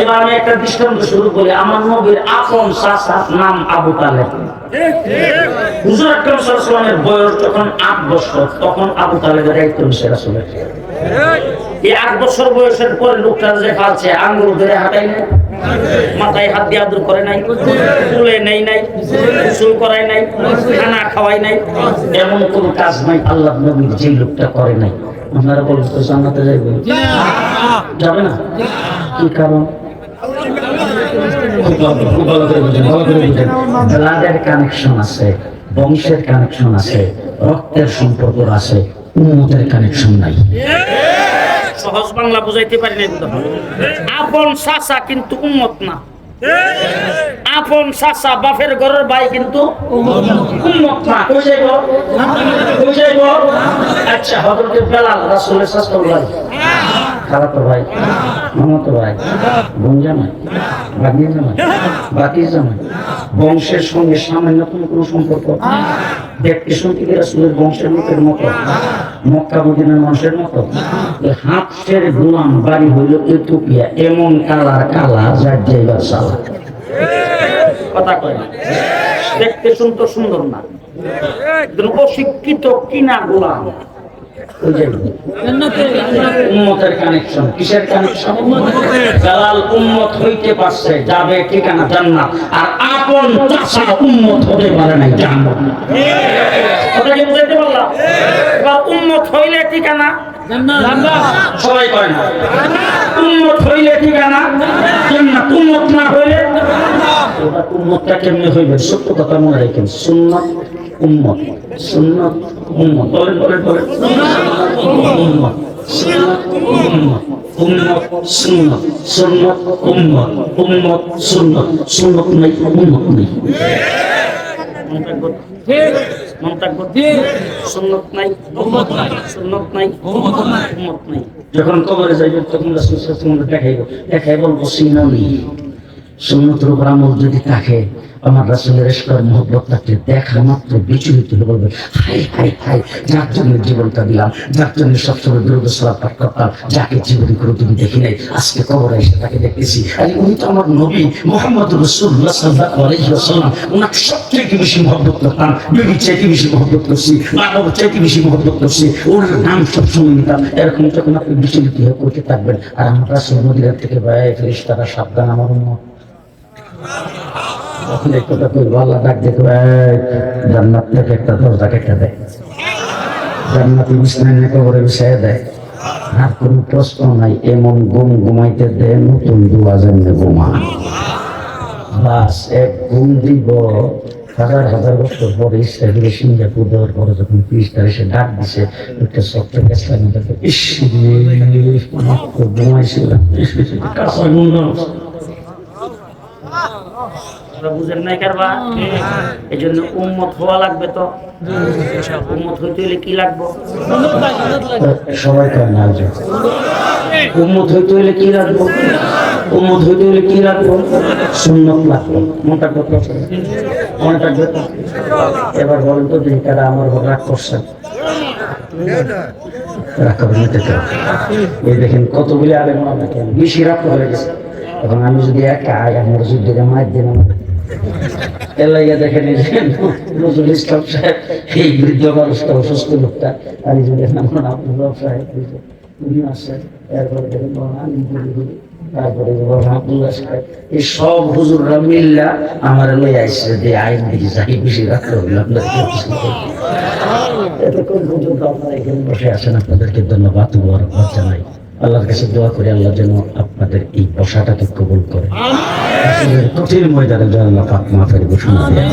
এবার আমি একটা দৃষ্টান্ত শুরু করি আমার নবীর আপন নাম আবু সাল্লামের বয়স যখন বছর, তখন আবু রাসূলের এই বছর বয়সের পরে লোকটা যে মাথায় হাত দিয়ে আদর করে নাই, তুলে নেই করাই নাই, খানা খাওয়াই নাই, এমন কোন কাজ নাই আল্লাহ নবীর যে লোকটা করে নাই। আপনারা বলুন তো জান্নাতে যাবে না? কি কারণ? ব্লাডের কানেকশন আছে, বংশের কানেকশন আছে, রক্তের সম্পর্ক আছে উন্মতের কানেকশন নাই। সহজ বাংলা বুঝাইতে পারি আপন চাচা কিন্তু উন্মত না। আপন চাচা বাপের ঘরের ভাই কিন্তু আচ্ছা হযরত বেলাল রাসূলের ভাই। খারাপ ভাই মামাত ভাই জামাই বাকি জামাই বংশের সঙ্গে সামান্য কোনো কোনো সম্পর্ক। দেখতে শুনতে কি রাসূলের বংশের লোকের মতো? মক্কা মানুষের মতো? হাতের গোলাম বাড়ি হইল ইথিওপিয়া এমন কালার কালা যার সালা। কথা কয় দেখতে শুনতে সুন্দর না। অশিক্ষিত কিনা গোলাম। উম্মতের কানেকশন কিসের কানেকশন দালাল উম্মত হইতে পারছে যাবে ঠিকানা জান্নাত। আর আপন চাষা উম্মত হতে পারে নাই জান্নাত কথা কি বুঝাইতে পারলাম? এবার উম্মত হইলে ঠিকানা? সবাই কয় না। উম্মত হইলে ঠিকানা? জান্নাত। উম্মত না হইলে? এবার কেমনে হইবে? সত্য কথা মনে রাখেন সুন্নাত উম্মত সুন্নাত নাই নেই নাই নাই যখন কবরে যাইবে তখন দেখাইব দেখাই বলব সিনানি সুন্নতের যদি থাকে আমার রাসুলের মহব্বত থাকলে দেখা মাত্র বিচলিত হয়ে বলবে হাই হাই হাই যার জন্য জীবনটা দিলাম, যার জন্য সবসময় পাঠ করতাম, যাকে জীবন করে তুমি দেখি নাই, আজকে কবরে এসে তাকে দেখতেছি। উনি তো আমার নবী, মোহাম্মদ রসুল্লাহ সবচেয়ে বেশি মহব্বত করতাম চাইতে বেশি মহব্বত করছি বাবার চাইতে বেশি মহব্বত করছি ওনার নাম সবসময় নিতাম, এরকম যখন আপনি বিচলিত হয়ে করতে থাকবেন, আর আমার রাসুল মদিনার থেকে ভাই ফেরিস তারা সাবধান, আমার উন্মত এই কথা কই আল্লাহ ডাক দেখো জান্নাত থেকে একটা দরজা কেটে দেয় জান্নাতি বিছানায় কবরে বিছায় দেয়। আর কোন প্রশ্ন নাই, এমন ঘুম ঘুমাইতে দেয় নতুন দুয়া জেনে ঘুমা বাস, এক ঘুম দিব। হাজার হাজার বছর পরে ইসরায়েলের সিঙ্গাপুর দেওয়ার পরে যখন পিসটা এসে ডাক দিছে, একটা সত্য গেছিলাম ঘুমাইছিলাম। আপনারা বুঝেন নাই কারবা? এই জন্য উম্মত হওয়া লাগবে তো। উম্মত হইতে হলে কি লাগবে? সবাই উম্মত হইতে হলে কি লাগবে? উম্মত হইতে হলে কি লাগবে? সুন্নত লাগবে। মনটা কত মনটা কত এবার বলেন তো দেখি কারা আমার রাগ করছেন। এই দেখেন কতগুলি আলেম আপনাকে বেশি রাগ হয়ে গেছে। এখন আমি যদি একা আগে আমার যুদ্ধকে মার দিলাম এলাইয়া দেখেন নজরুল ইসলাম সাহেব, এই বৃদ্ধ মানুষটা, অসুস্থ লোকটা, আমি যদি সাহেব উনি দেখেন আলী তারপরে সাহেব, এই সব হুজুররা মিল্লা আমার লই আইসে যে আইন দিকে যাই বেশি রাখতে হইল আপনাদেরকে এতক্ষণ আপনারা এখানে বসে আছেন, আপনাদেরকে ধন্যবাদ জানাই। আল্লাহর কাছে দোয়া করি, আল্লাহ যেন আপনাদের এই বসাটাকে কবুল করে। কঠিন ময়দানে যেন আল্লাহ পাক মাফের ঘোষণা দেয়